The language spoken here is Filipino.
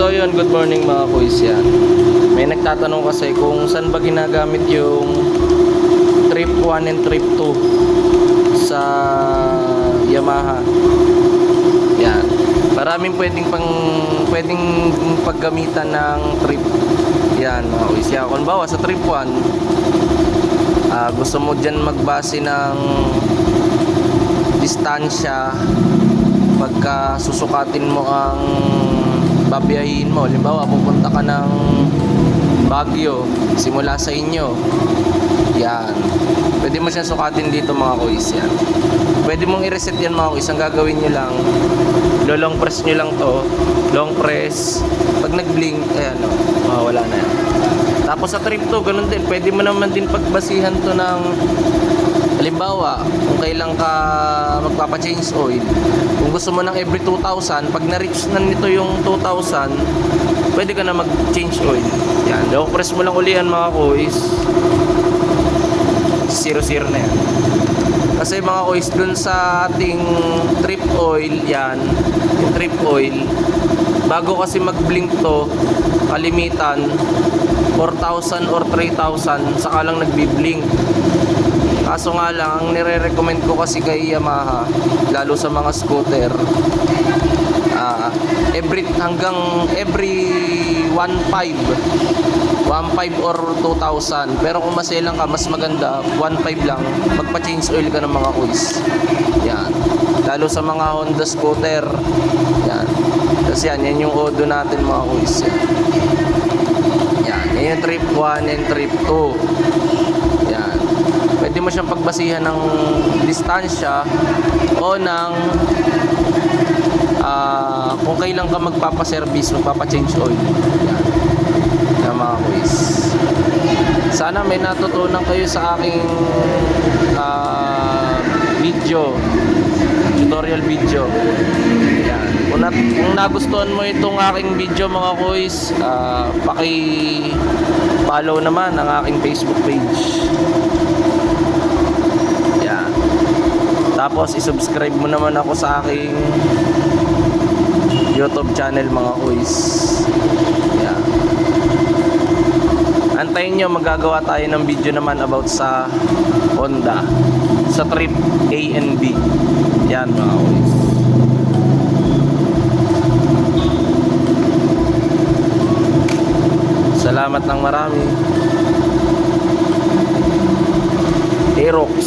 So yun, good morning mga kuys. May nagtatanong kasi kung saan ba ginagamit yung trip 1 and trip 2 sa Yamaha. Yan. Maraming pwedeng pang pwedeng paggamitan ng trip. Yan mga kuys. Yan. Kung bawa sa trip 1, ah, gusto mo dyan magbase ng distansya pagka susukatin mo ang babiyahin mo. Halimbawa pupunta ka ng Baguio simula sa inyo. Yan. Pwede mo siyang sukatin dito mga kuys yan. Pwede mong i-reset yan mga kuys ang gagawin nyo lang long press nyo lang to. Long press. Pag nag blink ayan o mawawala na yan. Tapos sa trip to ganun din. Pwede mo naman din pagbasihan to ng Halimbawa, kung kailan ka magpapa-change oil, kung gusto mo ng every 2,000, pag na-reach na nito yung 2,000, pwede ka na mag-change oil. Yan, long press mo lang ulian mga kuys. 0-0 na yan. Kasi mga kuys, dun sa ating trip oil, yan, yung trip oil, bago kasi mag-blink to, kalimitan, 4,000 or 3,000, saka lang nagbi-blink. Kaso nga lang, ang nire-recommend ko kasi kay Yamaha, lalo sa mga scooter, ah, every hanggang every 1.5 1.5 or 2,000 pero kung maselang ka mas maganda 1.5 lang magpa-change oil ka ng mga kuys yan. Lalo sa mga Honda scooter. Yan. Kasi yan yan yung odo natin mga kuys yan. Yan yung trip 1 and trip 2 yan pwede mo siyang pagbasihan ng distansya o ng ah kung kailan ka magpapaservice, magpapa-change oil. Yan. Yan mga quiz. Sana may natutunan kayo sa aking ah, video, tutorial video. Yan. Kung, nat- kung nagustuhan mo itong aking video mga quiz, ah, paki-follow naman ang aking Facebook page. Yan. Tapos i-subscribe mo naman ako sa aking YouTube channel mga kuys. Yan. Antayin nyo, magagawa tayo ng video naman about sa Honda. Sa trip A and B. Yan mga kuys. Salamat ng marami. Aerox.